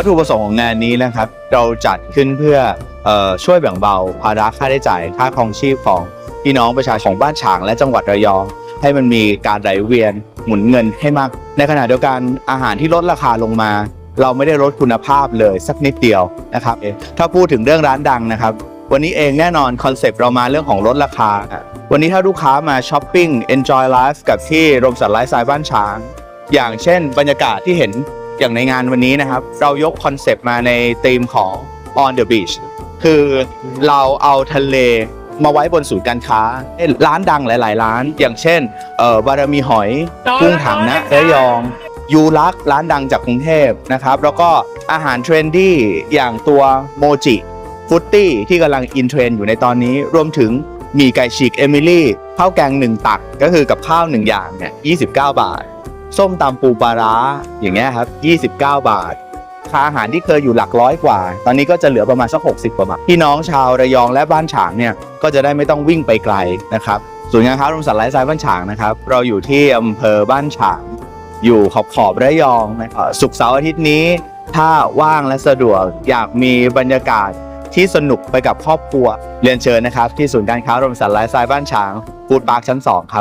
วัตถุประสงค์ของงานนี้นะครับ เราจัดขึ้นเพื่อออช่วยแบ่งเบาภาระค่าใช้จ่ายค่าครองชีพของพี่น้องประชาชนของบ้านฉางและจังหวัดระยอง ให้มันมีการไหลเวียนหมุนเงินให้มาก ในขณะเดียวกันอาหารที่ลดราคาลงมา เราไม่ได้ลดคุณภาพเลยสักนิดเดียวนะครับถ้าพูดถึงเรื่องร้านดังนะครับ วันนี้เองแน่นอนคอนเซปต์เรามาเรื่องของลดราคา วันนี้ถ้าลูกค้ามาช้อปปิ้ง enjoy life กับที่โรมสันไลฟ์สไตล์บ้านช้าง อย่างเช่น บรรยากาศที่เห็น อย่างในงานวันนี้นะครับ เรายกคอนเซปต์มาในธีมของ on the beach คือเราเอาทะเลมาไว้บนศูนย์การค้า ร้านดังหลาย ๆ ร้าน อย่างเช่นเอ่อบารมีหอยกุ้งถังนะระยองยูรักร้านดังจากกรุงเทพนะครับ แล้วก็อาหารเทรนดี้อย่างตัวโมจิฟุตตี้ที่กำลังอินเทรนด์อยู่ในตอนนี้ รวมถึงหมีไก่ฉีกเอมิลี่ข้าวแกงหนึ่งตักก็คือกับข้าวหนึ่งอย่างเนี่ย29 บาท ส้มตำปูปลาร้าอย่างเงี้ยครับ 29 บาทค่าอาหารที่เคยอยู่หลักร้อยกว่า ตอนนี้ก็จะเหลือประมาณสัก 60 กว่าบาทพี่น้องชาวระยองและบ้านฉางเนี่ยก็จะได้ไม่ต้องวิ่งไปไกลนะครับศูนย์การค้าโรงสัตว์ไร้สายบ้านฉางนะครับ เราอยู่ที่อำเภอบ้านฉาง อยู่ขอบขอบระยองนะครับศุกเสาร์อาทิตย์นี้ ถ้าว่างและสะดวกอยากมีบรรยากาศที่สนุกไปกับครอบครัว เรียนเชิญนะครับ ที่ศูนย์การค้าโรงสัตว์ไร้สายบ้านฉางฟูดปาร์คชั้น 2 ครับ